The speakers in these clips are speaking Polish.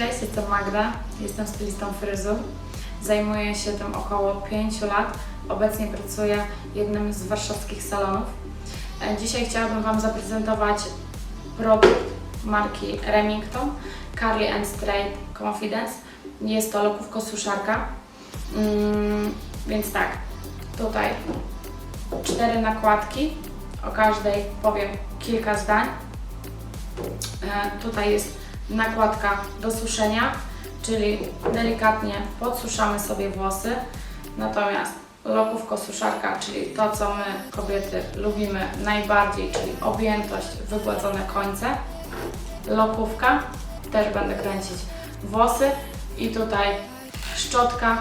Cześć, jestem Magda, jestem stylistą fryzur. Zajmuję się tym około 5 lat. Obecnie pracuję w jednym z warszawskich salonów. E, Dzisiaj chciałabym Wam zaprezentować produkt marki Remington Curly and Straight Confidence. Jest to lokówko suszarka. Mm, więc tak, tutaj cztery nakładki. O każdej powiem kilka zdań. E, Tutaj jest nakładka do suszenia, czyli delikatnie podsuszamy sobie włosy. Natomiast lokówko suszarka, czyli to, co my kobiety lubimy najbardziej, czyli objętość, wygładzone końce. Lokówka, też będę kręcić włosy i tutaj szczotka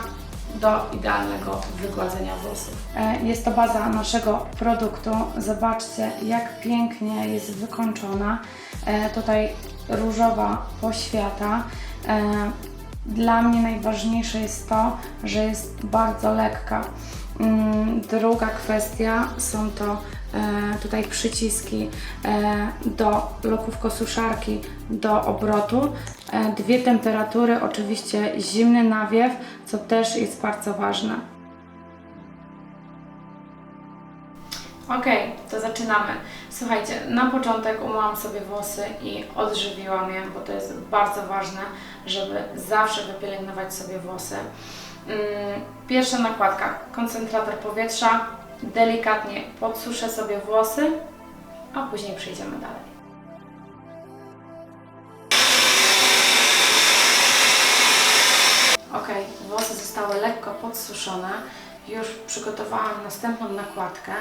do idealnego wygładzenia włosów. E, Jest to baza naszego produktu. Zobaczcie, jak pięknie jest wykończona. E, Tutaj różowa poświata. E, Dla mnie najważniejsze jest to, że jest bardzo lekka. Mm, Druga kwestia są to tutaj przyciski e, do lokówko suszarki do obrotu. E, Dwie temperatury, oczywiście zimny nawiew, co też jest bardzo ważne. Ok, to zaczynamy. Słuchajcie, na początek umyłam sobie włosy i odżywiłam je, bo to jest bardzo ważne, żeby zawsze wypielęgnować sobie włosy. Mm, Pierwsza nakładka, koncentrator powietrza. Delikatnie podsuszę sobie włosy, a później przejdziemy dalej. Ok, włosy zostały lekko podsuszone. Już przygotowałam następną nakładkę.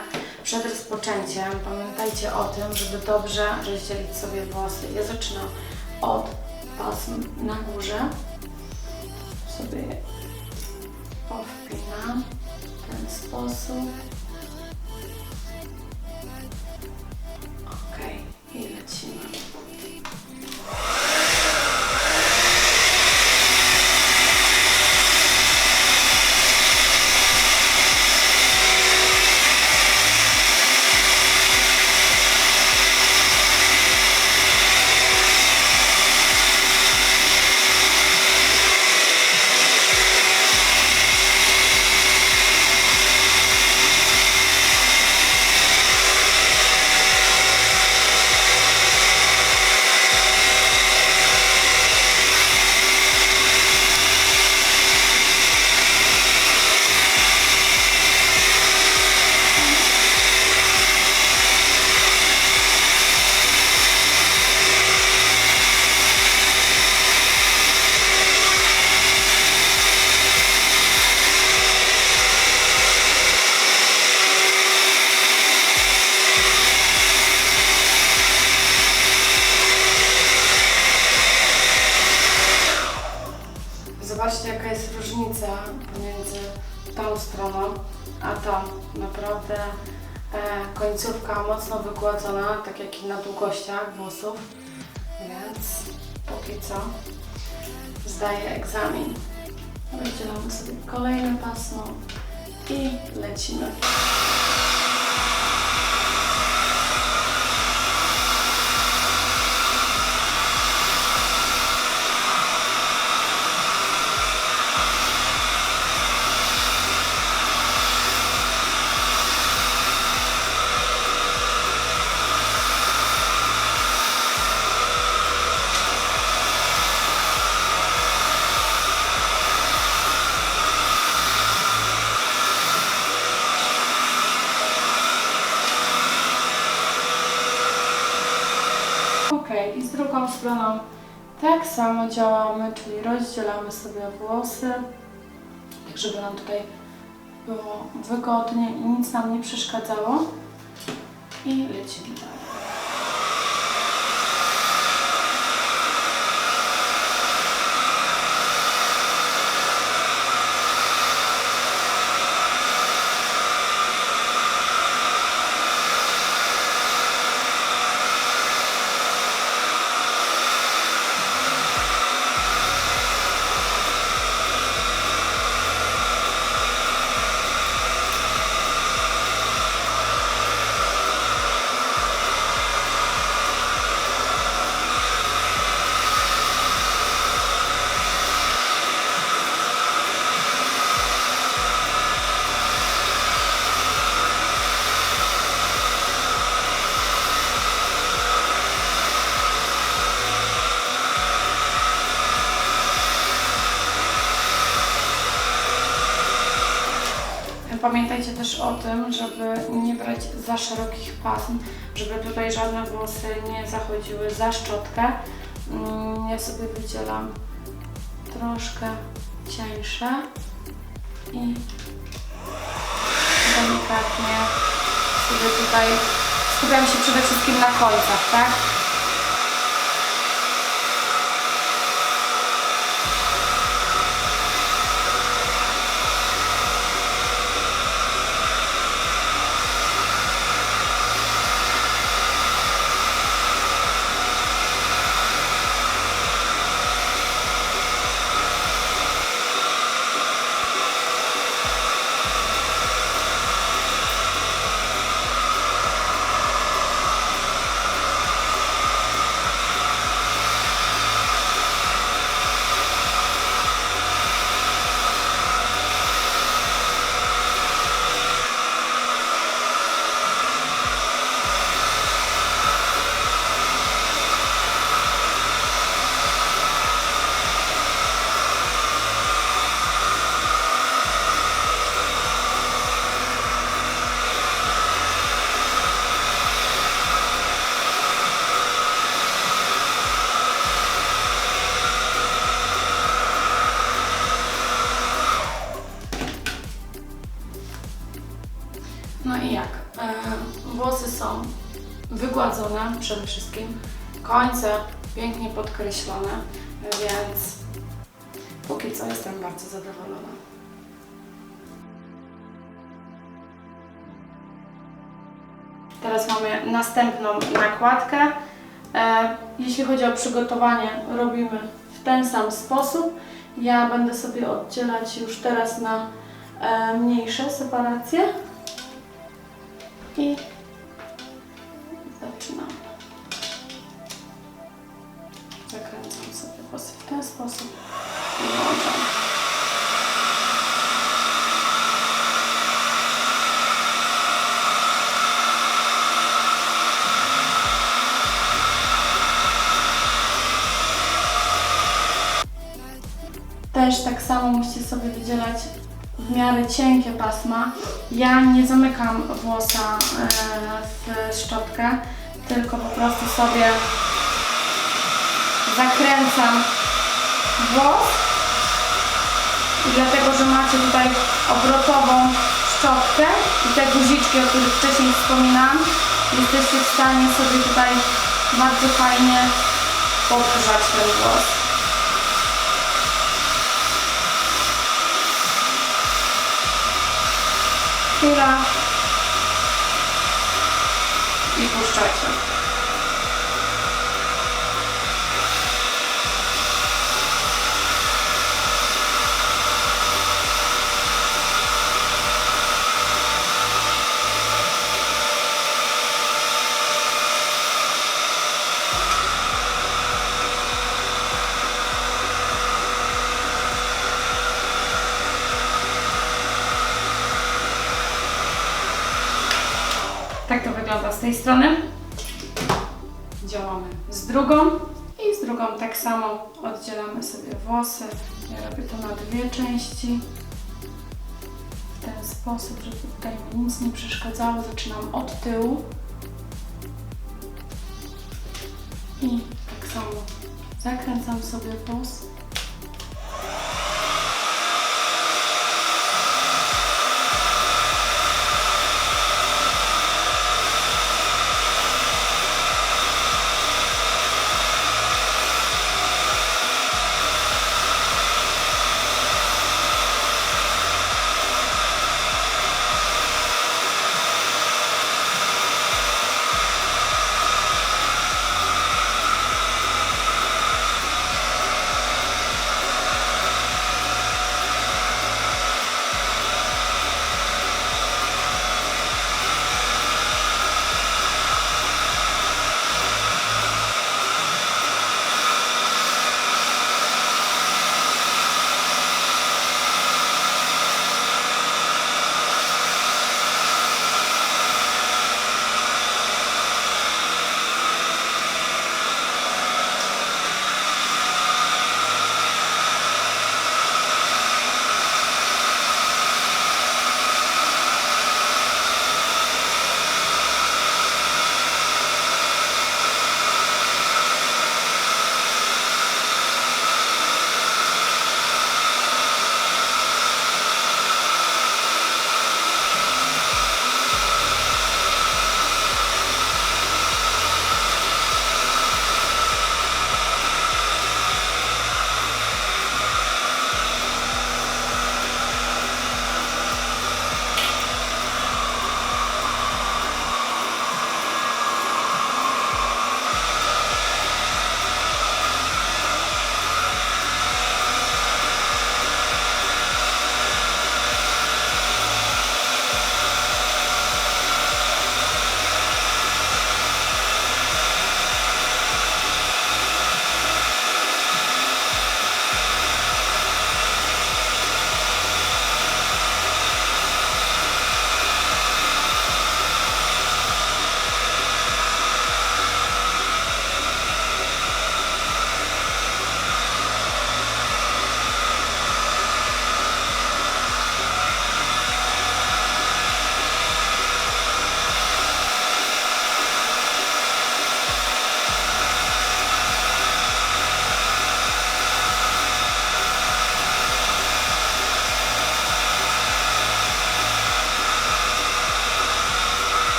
Przed rozpoczęciem pamiętajcie o tym, żeby dobrze rozdzielić sobie włosy. Ja zaczynam od pasm na górze. Sobie powpinam w ten sposób. Tą stroną a tą. Naprawdę e, końcówka mocno wygładzona, tak jak i na długościach włosów. Więc póki co zdaję egzamin. Rozdzielamy sobie kolejne pasmo i lecimy. Ok, i z drugą stroną tak samo działamy, czyli rozdzielamy sobie włosy, tak żeby nam tutaj było wygodnie i nic nam nie przeszkadzało. I lecimy dalej. Też o tym, żeby nie brać za szerokich pasm, żeby tutaj żadne włosy nie zachodziły za szczotkę. Mm, Ja sobie wydzielam troszkę cieńsze i delikatnie sobie tutaj skupiam się przede wszystkim na końcach, tak? Przede wszystkim, końce pięknie podkreślone, więc póki co jestem bardzo zadowolona. Teraz mamy następną nakładkę. E, Jeśli chodzi o przygotowanie, robimy w ten sam sposób. Ja będę sobie oddzielać już teraz na e, mniejsze separacje. I Też tak samo musicie sobie wydzielać w miarę cienkie pasma. Ja nie zamykam włosa e, w szczotkę, tylko po prostu sobie zakręcam włos. Dlatego, że macie tutaj obrotową szczotkę i te guziczki, o których wcześniej wspominałam, jesteście w stanie sobie tutaj bardzo fajnie podgrzać ten włos. chwila wygląda z tej strony. Działamy z drugą i z drugą tak samo oddzielamy sobie włosy. Ja robię to na dwie części. W ten sposób, żeby tutaj mi nic nie przeszkadzało. Zaczynam od tyłu. I tak samo zakręcam sobie włos.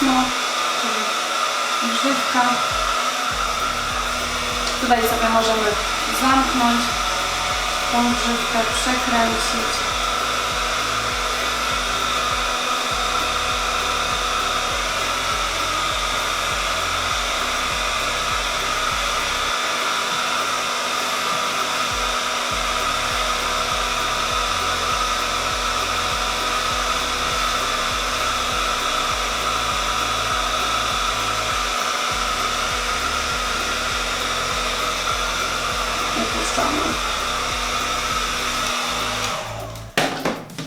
Czyli grzywka. Tutaj sobie możemy zamknąć tą grzywkę, przekręcić. I puszczamy.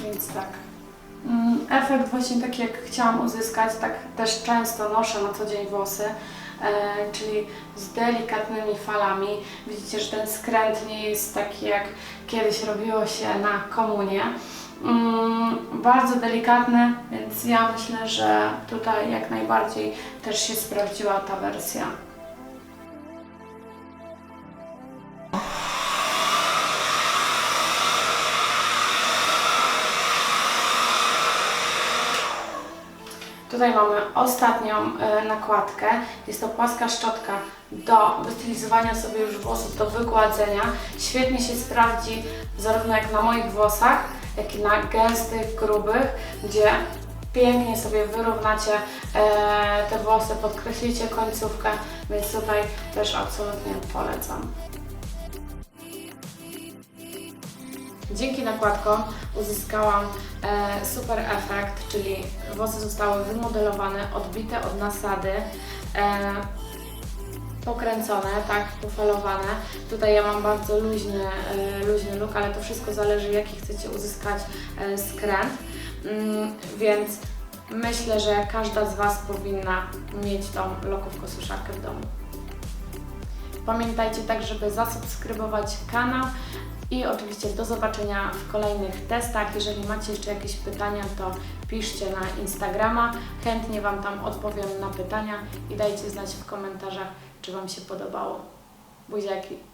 Więc tak. Mm, Efekt właśnie taki jak chciałam uzyskać, tak też często noszę na co dzień włosy, e, czyli z delikatnymi falami. Widzicie, że ten skręt nie jest taki jak kiedyś robiło się na komunie. Mm, bardzo delikatny, więc ja myślę, że tutaj jak najbardziej też się sprawdziła ta wersja. Tutaj mamy ostatnią e, nakładkę. Jest to płaska szczotka do wystylizowania sobie już włosów, do wygładzenia. Świetnie się sprawdzi zarówno jak na moich włosach, jak i na gęstych, grubych, gdzie pięknie sobie wyrównacie e, te włosy, podkreślicie końcówkę, więc tutaj też absolutnie polecam. Dzięki nakładkom uzyskałam e, super efekt, czyli włosy zostały wymodelowane, odbite od nasady, e, pokręcone, tak, pofalowane. Tutaj ja mam bardzo luźny, e, luźny look, ale to wszystko zależy jaki chcecie uzyskać e, skręt, mm, więc myślę, że każda z Was powinna mieć tą lokówko suszarkę w domu. Pamiętajcie tak, żeby zasubskrybować kanał i oczywiście do zobaczenia w kolejnych testach. Jeżeli macie jeszcze jakieś pytania, to piszcie na Instagrama. Chętnie Wam tam odpowiem na pytania i dajcie znać w komentarzach, czy Wam się podobało. Buziaki!